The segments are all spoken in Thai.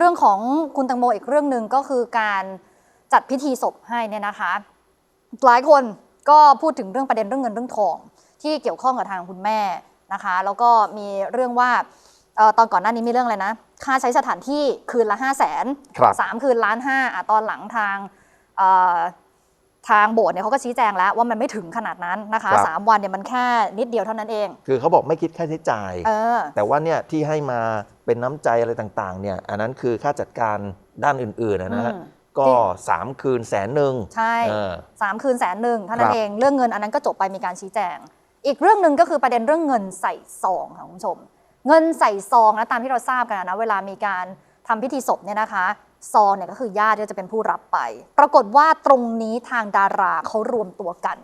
เรื่องของคุณตังโมอีกเรื่องหนึ่งก็คือการจัดพิธีศพให้เนี่ยนะคะ หลายคนก็พูดถึงเรื่องประเด็นเรื่องเงินเรื่องทอง ที่เกี่ยวข้องกับทางคุณแม่นะคะ แล้วก็มีเรื่องว่าเอ่อตอนก่อนหน้านี้มีเรื่องอะไรนะ ค่าใช้สถานที่คืนละ 5 0 0 0 0นครับสามคืนล้านห้าอะตอนหลังทางเอ่อ ทางโบสถ์เนี่ยเขาก็ชี้แจงแล้วว่ามันไม่ถึงขนาดนั้นนะคะสามวันเนี่ยมันแค่นิดเดียวเท่านั้นเอง คือเขาบอกไม่คิดค่าใช้จ่าย เออ แต่ว่าเนี่ยที่ให้มาเป็นน้ำใจอะไรต่างๆเนี่ยอันนั้นคือค่าจัดการด้านอื่นๆนะนะฮะอืม ก็จริงสามคืนแสนหนึ่งใช่ เออ สามคืนแสนหนึ่งเท่านั้ครันบ เองเรื่องเงินอันนั้นก็จบไปมีการชี้แจง อีกเรื่องหนึ่งก็คือประเด็นเรื่องเงินใส่ซองค่ะคุณผู้ชม เงินใส่ซองนะตามที่เราทราบกันนะเวลามีการทำพิธีศพเนี่ยนะคะ ซองเนี่ยก็คือญาติจะเป็นผู้รับไป ปรากฏว่าตรงนี้ทางดาราเขารวมตัวกัน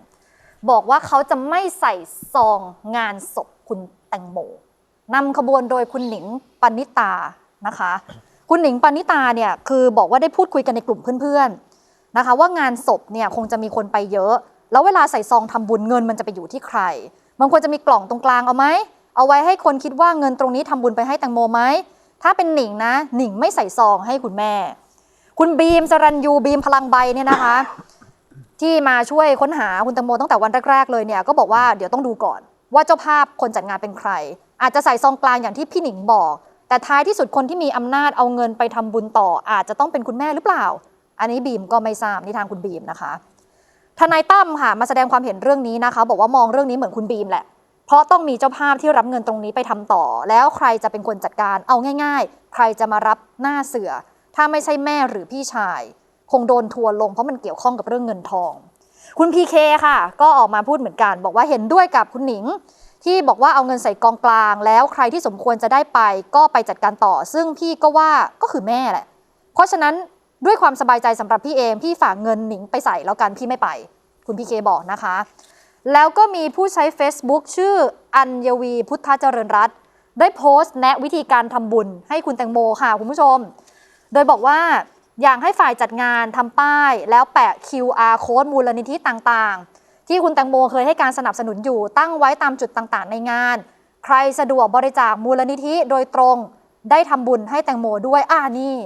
บอกว่าเขาจะไม่ใส่ซองงานศพคุณแตงโมนำขบวนโดยคุณหนิงปณิตานะคะ คุณหนิงปณิตาเนี่ยคือบอกว่าได้พูดคุยกันในกลุ่มเพื่อนๆนะคะ ว่างานศพเนี่ยคงจะมีคนไปเยอะ แล้วเวลาใส่ซองทำบุญเงินมันจะไปอยู่ที่ใครมันควรจะมีกล่องตรงกลางเอาไหมเอาไว้ให้คนคิดว่าเงินตรงนี้ทำบุญไปให้แตงโมไหม ถ้าเป็นหนิงนะ หนิงไม่ใส่ซองให้คุณแม่ คุณบีมสรัญยูบีมพลังใบเนี่ยนะคะ ที่มาช่วยค้นหาคุณแตงโมตั้งแต่วันแรกๆเลยเนี่ยก็บอกว่าเดี๋ยวต้องดูก่อน ว่าเจ้าภาพคนจัดงานเป็นใคร อาจจะใส่ซองกลางอย่างที่พี่หนิงบอก แต่ท้ายที่สุดคนที่มีอำนาจเอาเงินไปทำบุญต่อ อาจจะต้องเป็นคุณแม่หรือเปล่า อันนี้บีมก็ไม่ทราบนี่ทางคุณบีมนะคะทนายตั้มค่ะมาแสดงความเห็นเรื่องนี้นะคะ บอกว่ามองเรื่องนี้เหมือนคุณบีมแหละ เพราะต้องมีเจ้าภาพที่รับเงินตรงนี้ไปทำต่อ แล้วใครจะเป็นคนจัดการเอาง่าย ๆ ใครจะมารับหน้าเสือ ถ้าไม่ใช่แม่หรือพี่ชาย คงโดนทัวร์ลงเพราะมันเกี่ยวข้องกับเรื่องเงินทอง คุณพีเคค่ะ ก็ออกมาพูดเหมือนกัน บอกว่าเห็นด้วยกับคุณหนิง ที่บอกว่าเอาเงินใส่กองกลาง แล้วใครที่สมควรจะได้ไป ก็ไปจัดการต่อ ซึ่งพี่ก็ว่าก็คือแม่แหละ เพราะฉะนั้นด้วยความสบายใจสำหรับพี่เองพี่ฝากเงินหนิงไปใส่แล้วกันพี่ไม่ไป คุณพีเคบอกนะคะ แล้วก็มีผู้ใช้ Facebook ชื่ออัญวีพุทธเจริญรัตน์ได้โพสต์แนะวิธีการทำบุญให้คุณแตงโมค่ะคุณผู้ชม โดยบอกว่าอยากให้ฝ่ายจัดงานทำป้าย แล้วแปะ QR code มูลนิธิต่างๆ ที่คุณแตงโมเคยให้การสนับสนุนอยู่ตั้งไว้ตามจุดต่างๆ ในงาน ใครสะดวกบริจาคมูลนิธิโดยตรงได้ทำบุญให้แตงโมด้วยอ่านี่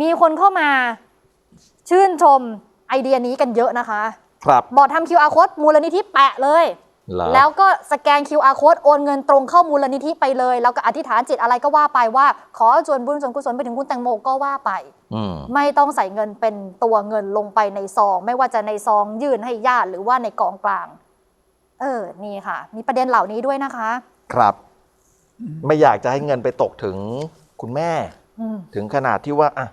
มีคนเข้ามา ชื่นชมไอเดียนี้กันเยอะนะคะ ครับบอกทำ QR code มูลนิธิแปะเลยเหรอแล้วก็สแกน QR code โอนเงินตรงเข้ามูลนิธิไปเลย แล้วก็อธิษฐานจิตอะไรก็ว่าไปว่า ขอส่วนบุญส่วนกุศลไปถึงคุณแตงโมก็ว่าไปอืมไม่ต้องใส่เงินเป็นตัวเงินลงไปในซอง ไม่ว่าจะในซองยื่นให้ญาติหรือว่าในกองกลาง เออ นี่ค่ะ มีประเด็นเหล่านี้ด้วยนะคะ ครับ ไม่อยากจะให้เงินไปตกถึงคุณแม่อืมถึงขนาดที่ว่าอะ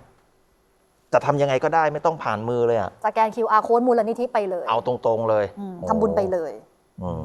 จะทำยังไงก็ได้ไม่ต้องผ่านมือเลยอะสแกน QR code มูลนิธิไปเลยเอาตรงๆเลยอืมทำบุญไปเลย อืม